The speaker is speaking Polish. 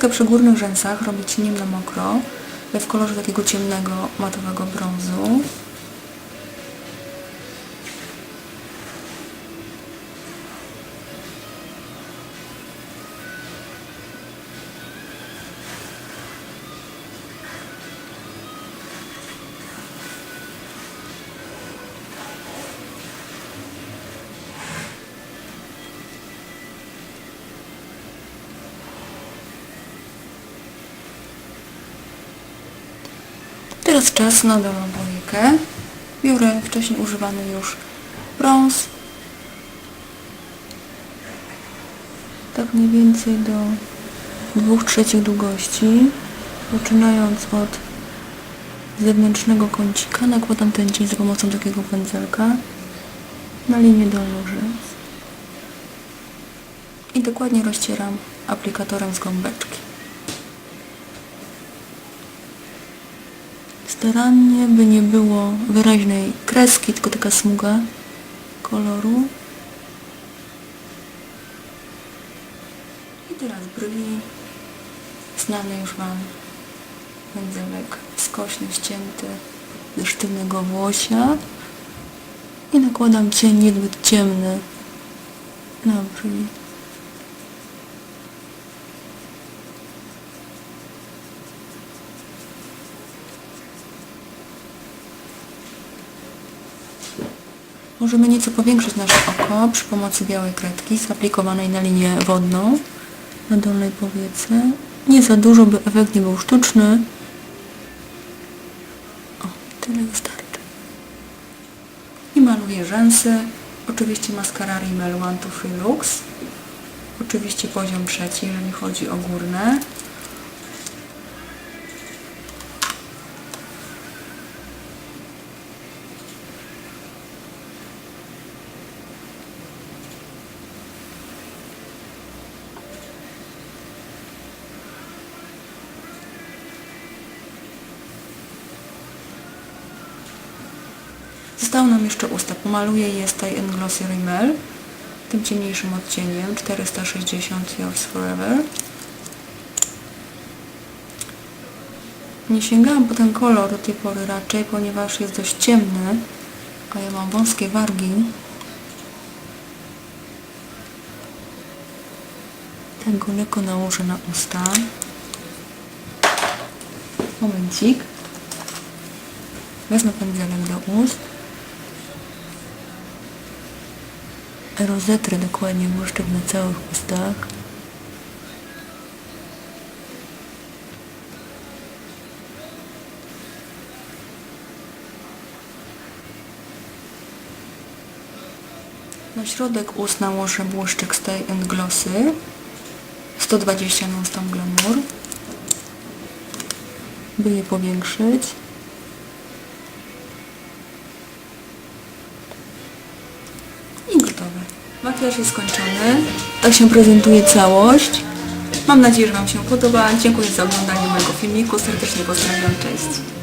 Kreskę przy górnych rzęsach robię cieniem na mokro w kolorze takiego ciemnego, matowego brązu. Teraz czas na dolną powiekę. Biorę wcześniej używany już brąz. Tak mniej więcej do 2 trzecich długości. Zaczynając od zewnętrznego kącika nakładam ten cień za pomocą takiego pędzelka na linię dolną rzęs. I dokładnie rozcieram aplikatorem z gąbeczki. Starannie, by nie było wyraźnej kreski, tylko taka smuga koloru. I teraz brwi. Znany już Wam pędzelek skośny, ścięty ze sztywnego włosia. I nakładam cień niezbyt ciemny na brwi. Możemy nieco powiększyć nasze oko przy pomocy białej kredki zaaplikowanej na linię wodną na dolnej powiece. Nie za dużo, by efekt nie był sztuczny. O, tyle wystarczy. I maluję rzęsy. Oczywiście maskara Rimmel One to Free Looks. Oczywiście poziom trzeci, jeżeli chodzi o górne. Zostało nam jeszcze usta. Pomaluję je z tej Glossy Rimmel tym ciemniejszym odcieniem 460 Yours Forever. Nie sięgałam po ten kolor do tej pory raczej, ponieważ jest dość ciemny, a ja mam wąskie wargi. Tego lekko nałożę na usta. Momencik. Wezmę pędzelek do ust. Rozetrę dokładnie błyszczyk na całych ustach. Na środek ust nałożę błyszczyk z tej Glossy 120 non-stop glamour by je powiększyć. Gotowe. Makijaż jest skończony. Tak się prezentuje całość. Mam nadzieję, że Wam się podoba. Dziękuję za oglądanie mojego filmiku. Serdecznie pozdrawiam. Cześć.